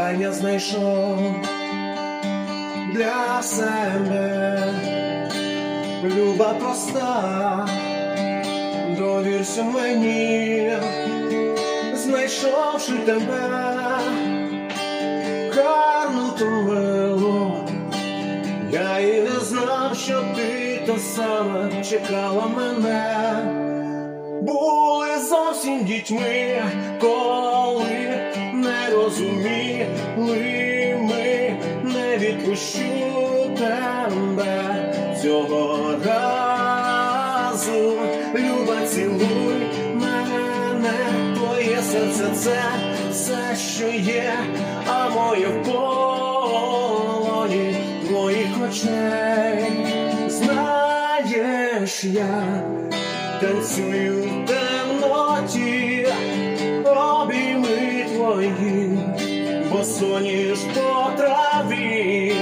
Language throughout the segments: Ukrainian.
кохання знайшов для себе, люба проста, довірся мені, знайшовши тебе, гарну ту милу, я і не знав, що ти та саме чекала мене. Були зовсім дітьми, коли не розуміли ми, не відпущу тебе цього разу. Люба, цілуй мене, твоє серце це все, що є, а моє в полоні твоїх очей. Знаєш, я танцюю в темноті, твої, бо соніш по траві,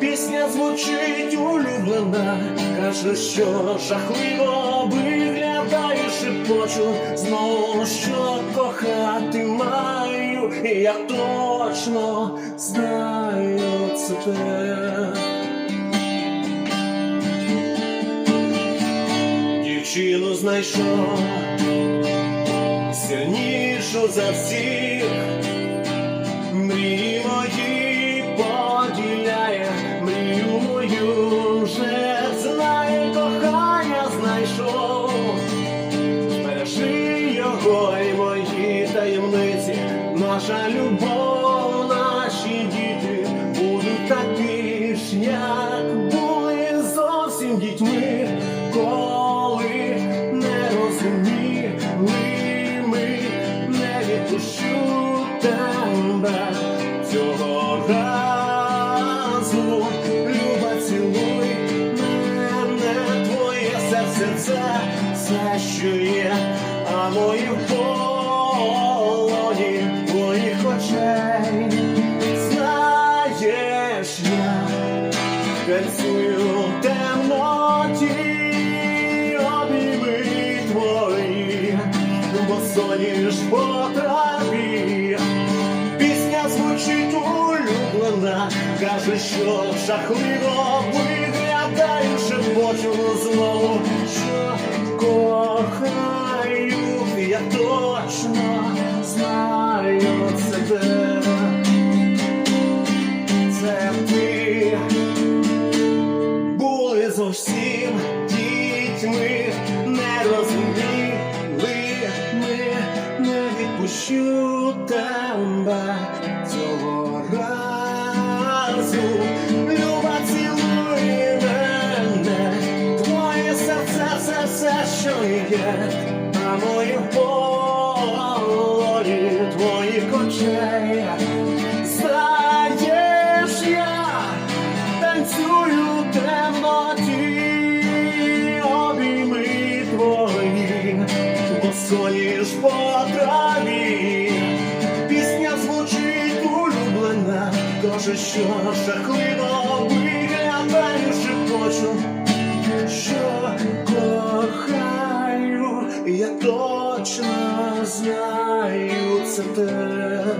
пісня звучить улюблена, каже, що жахливо виглядаю, шепочу знову, що кохати маю, і я точно знаю це те. Дівчину знайшов сильнішу за всіх, мрії мої поділяє, мрію мою вже знає, кохання знайшов, збережи його і мої таємниці, наша любов, наші діти будуть такі ж, були зовсім дітьми, коли не розуміли не тебе цього разу. Люба, цілуй мене, твоє серце це все, що є, а мої в полоні твоїх очей. Знаєш, я танцюю в темноті, обійми твої, улюблена, каже, що жахливо виглядаю, шепочу знову, що кохаю, я точно знаю це те. Це ти були зовсім все, що є, а моє в полоні твоїх очей. Знаєш, я танцюю темноті, обійми твої, бо соніш по. Пісня звучить улюблена, каже, що жахливо виглядаю, шепочу, я точно знаю це те.